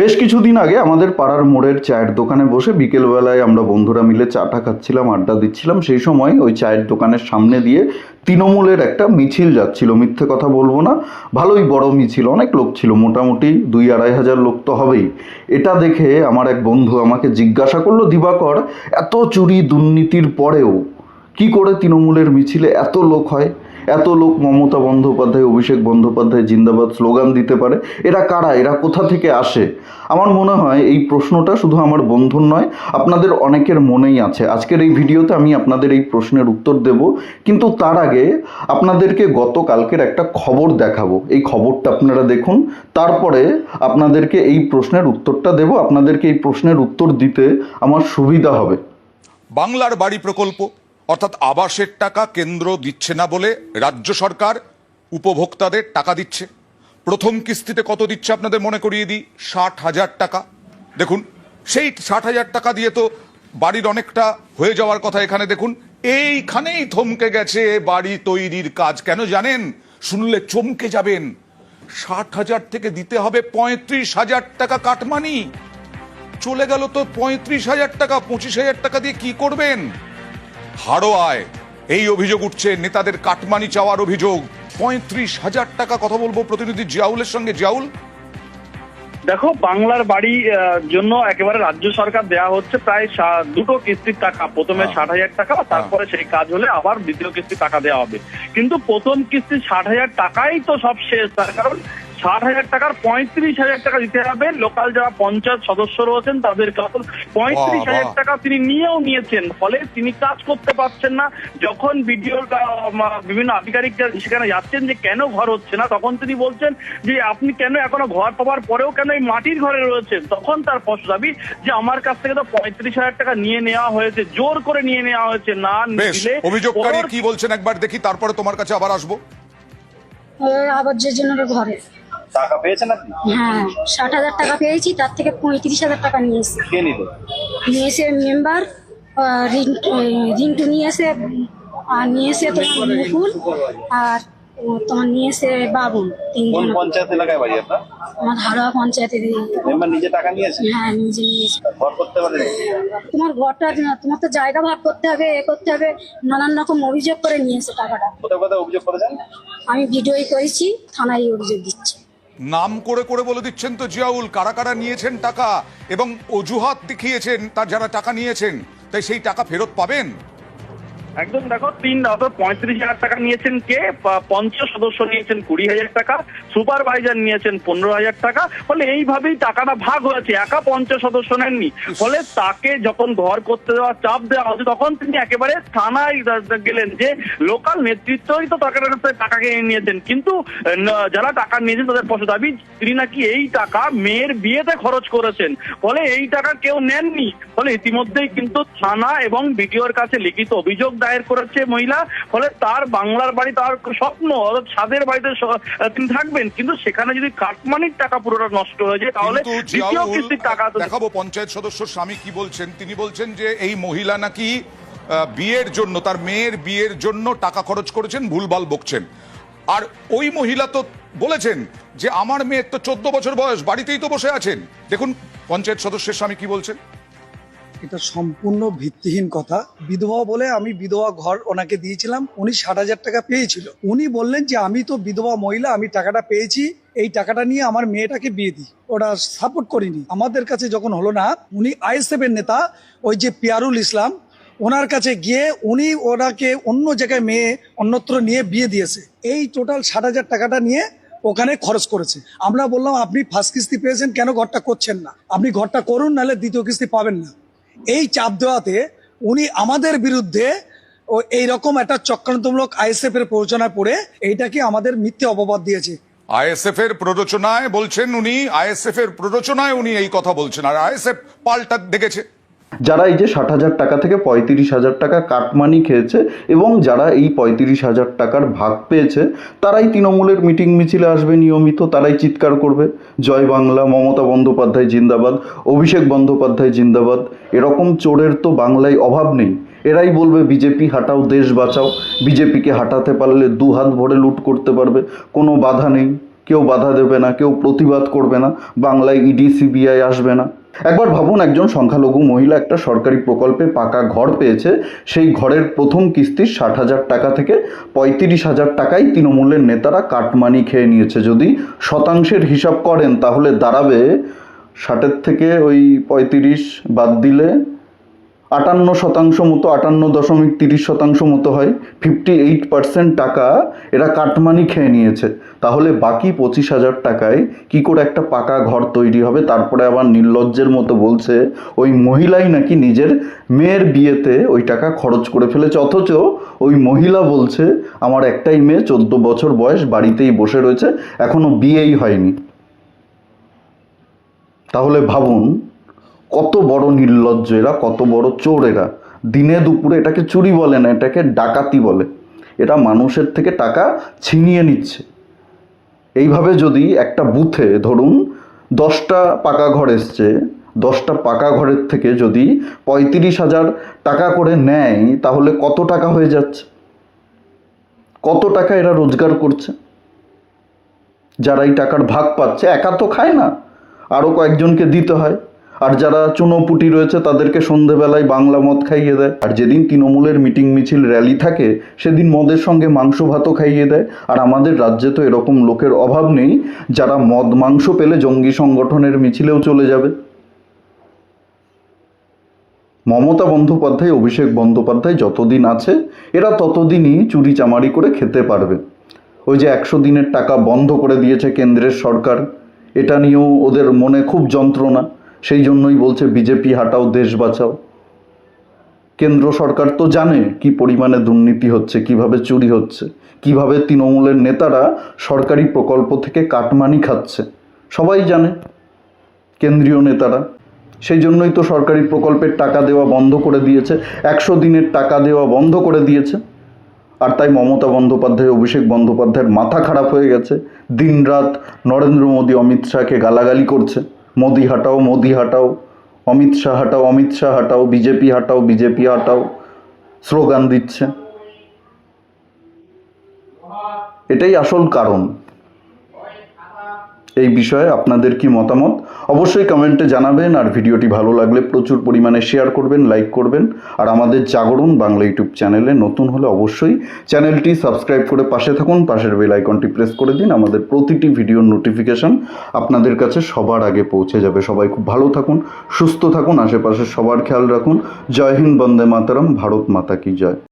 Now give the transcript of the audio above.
বেশ কিছুদিন আগে আমাদের পাড়ার মোড়ের চায়ের দোকানে বসে বিকেলবেলায় আমরা বন্ধুরা মিলে চাটা খাচ্ছিলাম, আড্ডা দিচ্ছিলাম। সেই সময় ওই চায়ের দোকানের সামনে দিয়ে তৃণমূলের একটা মিছিল যাচ্ছিল। মিথ্যে কথা বলব না, ভালোই বড় মিছিল, অনেক লোক ছিল, মোটামুটি দুই আড়াই হাজার লোক তো হবেই। এটা দেখে আমার এক বন্ধু আমাকে জিজ্ঞাসা করল, দিবাকর, এত চুরি দুর্নীতির পরেও কি করে তৃণমূলের মিছিলে এত লোক হয়? এত লোক মমতা বন্দ্যোপাধ্যায়, অভিষেক বন্দ্যোপাধ্যায় জিন্দাবাদ স্লোগান দিতে পারে, এরা কারা, এরা কোথা থেকে আসে? আমার মনে হয় এই প্রশ্নটা শুধু আমার বন্ধুর নয়, আপনাদের অনেকের মনেই আছে। আজকের এই ভিডিওতে আমি আপনাদের এই প্রশ্নের উত্তর দেব, কিন্তু তার আগে আপনাদেরকে গতকালকের একটা খবর দেখাবো। এই খবরটা আপনারা দেখুন, তারপরে আপনাদেরকে এই প্রশ্নের উত্তরটা দেব। আপনাদেরকে এই প্রশ্নের উত্তর দিতে আমার সুবিধা হবে। বাংলার বাড়ি প্রকল্প অর্থাৎ আবাসের টাকা কেন্দ্র দিচ্ছে না বলে রাজ্য সরকার উপভোক্তাদের টাকা দিচ্ছে। প্রথম কিস্তিতে কত দিচ্ছে আপনাদের মনে করিয়ে দিই? ষাট হাজার টাকা। দেখুন, সেই ষাট হাজার টাকা দিয়ে তো বাড়ির অনেকটা হয়ে যাওয়ার কথা এখানে দেখুন। এইখানেই থমকে গেছে বাড়ি তৈরির কাজ। কেন জানেন? শুনলে চমকে যাবেন। ষাট হাজার থেকে দিতে হবে পঁয়ত্রিশ হাজার টাকা কাটমানি। চলে গেল তো পঁয়ত্রিশ হাজার টাকা, পঁচিশ হাজার টাকা দিয়ে কি করবেন? হাড়োয়ায় এই অভিযোগ উঠছে নেতাদের কাটমানি চাওয়ার অভিযোগ। পঁয়ত্রিশ হাজার টাকা কথা বলব প্রতিনিধি জিয়াউলের সঙ্গে। জিয়াউল? দেখো বাংলার বাড়ি জন্য একেবারে রাজ্য সরকার দেয়া হচ্ছে প্রায় দুটো কিস্তির টাকা। প্রথমে হ্যাঁ। ষাট হাজার টাকা তারপরে সেই কাজ হলে আবার দ্বিতীয় কিস্তির টাকা দেওয়া হবে। কিন্তু প্রথম কিস্তি ষাট হাজার টাকাই তো সব শেষ তার কারণ ষাট হাজার টাকার পঁয়ত্রিশ হাজার টাকা দিতে হবে। লোকাল যারা পঞ্চায়েত সদস্য রয়েছেন তাদের কাছে পঁয়ত্রিশ হাজার টাকা তিনি নিয়েও নিয়েছেন। ফলে তিনি কাজ করতে পারছেন না। যখন বিডিওর বিভিন্ন আধিকারিকরা সেখানে যাচ্ছেন যে কেন ঘর হচ্ছে না তখন তিনি বলছেন যে আপনি কেন এখনও ঘর পাওয়ার পরেও কেন এই মাটির ঘরে রয়েছেন? তখন তার স্পষ্ট দাবি যে আমার কাছ থেকে তো পঁয়ত্রিশ হাজার টাকা নিয়ে নেওয়া হয়েছে। জোর করে নিয়ে নেওয়া হয়েছে। না দিলে অভিযোগকারী পর- কি বলছেন একবার দেখি তারপরে তোমার কাছে আবার আসব। ওই আবার যোজনার ঘরে। টাকা পেয়েছেন আপনি? হ্যাঁ ষাট হাজার টাকা পেয়েছি তার থেকে পঁয়ত্রিশ হাজার টাকা নিয়ে এসে কে নিল? নিয়ে এসে মেম্বার রিন্টু নিয়ে এসে আর নিয়ে এসে তোমার মুকুল আর তোমার নিয়ে এসে বাবুল কোন পঞ্চায়েত এলাকায় বাড়ি আপনার? আমার হারোয়া পঞ্চায়েতে মেম্বার নিজে টাকা নিয়েছে? হ্যাঁ নিজে নিয়েছে। ঘর করতে পারেন? তোমার ঘরটা তোমার তো জায়গা ভাগ করতে হবে এ করতে হবে নানান রকম অভিযোগ করে নিয়ে এসে টাকাটা। কোথায় কোথায় অভিযোগ করেছেন? আমি ভিডিওই করেছি থানায় অভিযোগ দিচ্ছি। নাম করে করে বলে দিচ্ছেন তো জিয়াউল, কারা কারা নিয়েছেন টাকা এবং অজুহাত দেখিয়েছেন তার যারা টাকা নিয়েছেন, তাই সেই টাকা ফেরত পাবেন? একদম দেখো, তিন অর্থাৎ পঁয়ত্রিশ হাজার টাকা নিয়েছেন কে? প- পঞ্চাশ সদস্য নিয়েছেন কুড়ি হাজার টাকা, সুপারভাইজার নিয়েছেন পনেরো হাজার টাকা, ফলে এইভাবেই টাকাটা ভাগ হয়েছে, একা পঞ্চাশ সদস্য নেননি। ফলে তাকে যখন ঘর করতে দেওয়া চাপ দেওয়া হচ্ছে, তখন তিনি একেবারে থানায় গেলেন যে, লোকাল নেতৃত্বই তো টাকাটা টাকা কিনে নিয়েছেন। কিন্তু যারা টাকা নিয়েছেন তাদের স্পষ্ট দাবি, তিনি নাকি এই টাকা মেয়ের বিয়েতে খরচ করেছেন। ফলে এই টাকা কেউ নেননি। ফলে ইতিমধ্যেই কিন্তু থানা এবং বিডিওর কাছে লিখিত অভিযোগ দায়ের করেছে মহিলা ফলে তার বাংলার বাড়ি তার স্বপ্ন অর্থাৎ ছাদের বাড়িতে তিনি থাকবেন। কিন্তু সেখানে যদি কাটমানির টাকা পুরোটা নষ্ট হয়ে যায় তাহলে দ্বিতীয় কিস্তির টাকা দেখাবো পঞ্চায়েত সদস্য স্বামী কি বলছেন? তিনি বলছেন যে এই মহিলা নাকি বিয়ের জন্য তার মেয়ের বিয়ের জন্য টাকা খরচ করেছেন ভুলভাল বকছেন। আর ওই মহিলা তো বলেছেন যে আমার মেয়ের তো চোদ্দ বছর বয়স বাড়িতেই তো বসে আছেন। দেখুন পঞ্চায়েত সদস্যের স্বামী কি বলছেন? এটা সম্পূর্ণ ভিত্তিহীন কথা। বিধবা বলে আমি বিধবা ঘর ওনাকে দিয়েছিলাম, উনি ষাট হাজার টাকা পেয়েছিল। উনি বললেন যে, আমি তো বিধবা মহিলা, আমি টাকাটা পেয়েছি, এই টাকাটা নিয়ে আমার মেয়েটাকে বিয়ে দিই। ওরা সাপোর্ট করিনি। আমাদের কাছে যখন হলো না, উনি আইএসএফ এর নেতা, ওই যে পিয়ারুল ইসলাম, ওনার কাছে গিয়ে উনি ওনাকে অন্য জায়গায় মেয়ে, অন্যত্র নিয়ে বিয়ে দিয়েছে। এই টোটাল ষাট হাজার টাকাটা নিয়ে ওখানে খরচ করেছে। আমরা বললাম, আপনি ফার্স্ট কিস্তি পেয়েছেন, কেন ঘরটা করছেন না? আপনি ঘরটা করুন, নাহলে দ্বিতীয় কিস্তি পাবেন না। এই চাপ দেওয়াতে উনি আমাদের বিরুদ্ধে ও এইরকম একটা চক্রান্তমূলক আইএসএফ এর প্ররোচনায় পড়ে এইটাকে আমাদের মিথ্যে অপবাদ দিয়েছে। আইএসএফ এর প্ররোচনায় বলছেন উনি, আইএসএফ এর প্ররোচনায় উনি এই কথা বলছেন, আর আইএসএফ পাল্টা দেখেছে। যারা এই যে ষাট হাজার টাকা থেকে পঁয়ত্রিশ হাজার টাকা কাটমানি খেয়েছে এবং যারা এই পঁয়ত্রিশ হাজার টাকার ভাগ পেয়েছে, তারাই তৃণমূলের মিটিং মিছিলে আসবে নিয়মিত, তারাই চিৎকার করবে। জয় বাংলা, মমতা বন্দ্যোপাধ্যায় জিন্দাবাদ, অভিষেক বন্দ্যোপাধ্যায় জিন্দাবাদ। এরকম চোরের তো বাংলায় অভাব নেই। এরাই বলবে, বিজেপি হাটাও, দেশ বাঁচাও। বিজেপিকে হাঁটাতে পারলে দু হাত ভরে লুট করতে পারবে। কোনো বাধা নেই। কেউ বাধা দেবে না, কেউ প্রতিবাদ করবে না। বাংলায় ইডি, সিবিআই আসবে না। একবার ভাবুন, একজন সংখ্যালঘু মহিলা একটা সরকারি প্রকল্পে পাকা ঘর পেয়েছে, সেই ঘরের প্রথম কিস্তি ষাট হাজার টাকা থেকে পঁয়ত্রিশ হাজার টাকাই তৃণমূলের নেতারা কাটমানি খেয়ে নিয়েছে। যদি শতাংশের হিসাব করেন, তাহলে দাঁড়াবে ষাটের থেকে ওই পঁয়ত্রিশ বাদ দিলে আটান্ন শতাংশ মতো, আটান্ন দশমিক তিরিশ শতাংশ মতো হয় ফিফটি এইট পার্সেন্ট টাকা এরা কাটমানি খেয়ে নিয়েছে। তাহলে বাকি পঁচিশ হাজার টাকায় কি করে একটা পাকা ঘর তৈরি হবে? তারপরে আবার নির্লজ্জের মতো বলছে, ওই মহিলাই নাকি নিজের মেয়ের বিয়েতে ওই টাকা খরচ করে ফেলেছে। অথচ ওই মহিলা বলছে, আমার একটাই মেয়ে, চোদ্দ বছর বয়স, বাড়িতেই বসে রয়েছে, এখনও বিয়েই হয়নি। তাহলে ভাবুন কত বড় নির্লজ্জ এরা, কত বড় চোর এরা। দিনে দুপুরে এটাকে চুরি বলে না, এটাকে ডাকাতি বলে। এটা মানুষের থেকে টাকা ছিনিয়ে নিচ্ছে। এইভাবে যদি একটা বুথে ধরুন দশটা পাকা ঘর এসছে, দশটা পাকা ঘরের থেকে যদি পঁয়ত্রিশ হাজার টাকা করে নেয়, তাহলে কত টাকা হয়ে যাচ্ছে? কত টাকা এরা রোজগার করছে? যারা এই টাকার ভাগ পাচ্ছে, একা তো খায় না। আরও কয়েকজনকে দিতে হয়। আর যারা চুনোপুটি রয়েছে, তাদেরকে সন্ধেবেলায় বাংলা মদ খাইয়ে দেয়। আর যেদিন তৃণমূলের মিটিং মিছিল র্যালি থাকে, সেদিন মদের সঙ্গে মাংস ভাতও খাইয়ে দেয়। আর আমাদের রাজ্যে তো এরকম লোকের অভাব নেই, যারা মদ মাংস পেলে জঙ্গি সংগঠনের মিছিলেও চলে যাবে। মমতা বন্দ্যোপাধ্যায়, অভিষেক বন্দ্যোপাধ্যায় যতদিন আছে, এরা ততদিনই চুরি চামারি করে খেতে পারবে। ওই যে একশো দিনের টাকা বন্ধ করে দিয়েছে কেন্দ্রের সরকার, এটা নিয়েও ওদের মনে খুব যন্ত্রণা। সেই জন্যই বলছে, বিজেপি, হাটাও, দেশ বাঁচাও। কেন্দ্র সরকার তো জানে কি পরিমাণে দুর্নীতি হচ্ছে, কীভাবে চুরি হচ্ছে, কীভাবে তৃণমূলের নেতারা সরকারি প্রকল্প থেকে কাটমানি খাচ্ছে। সবাই জানে, কেন্দ্রীয় নেতারা। সেই জন্যই তো সরকারি প্রকল্পের টাকা দেওয়া বন্ধ করে দিয়েছে, একশো দিনের টাকা দেওয়া বন্ধ করে দিয়েছে। আর তাই মমতা বন্দ্যোপাধ্যায়, অভিষেক বন্দ্যোপাধ্যায়ের মাথা খারাপ হয়ে গেছে। দিনরাত নরেন্দ্র মোদী, অমিত শাহকে গালাগালি করছে। মোদি হাটাও মোদি হাটাও। অমিত শাহ হাটাও, অমিত শাহ হাটাও। বিজেপি হাটাও বিজেপি হাটাও। স্লোগান দিচ্ছে। এটাই আসল কারণ। এই বিষয়ে আপনাদের কি মতামত? অবশ্যই কমেন্টে জানাবেন, আর ভিডিওটি ভালো লাগলে প্রচুর পরিমাণে শেয়ার করবেন লাইক করবেন। আর আমাদের জাগরণ বাংলা ইউটিউব চ্যানেলে নতুন হলে অবশ্যই চ্যানেলটি সাবস্ক্রাইব করে পাশে থাকুন, পাশের বেল আইকনটি প্রেস করে দিন, আমাদের প্রতিটি ভিডিওর নোটিফিকেশন আপনাদের কাছে সবার আগে পৌঁছে যাবে। সবাই খুব ভালো থাকুন, সুস্থ থাকুন, আশেপাশে সবার খেয়াল রাখুন। জয় হিন্দ, বন্দে মাতারাম, ভারত মাতা কি জয়।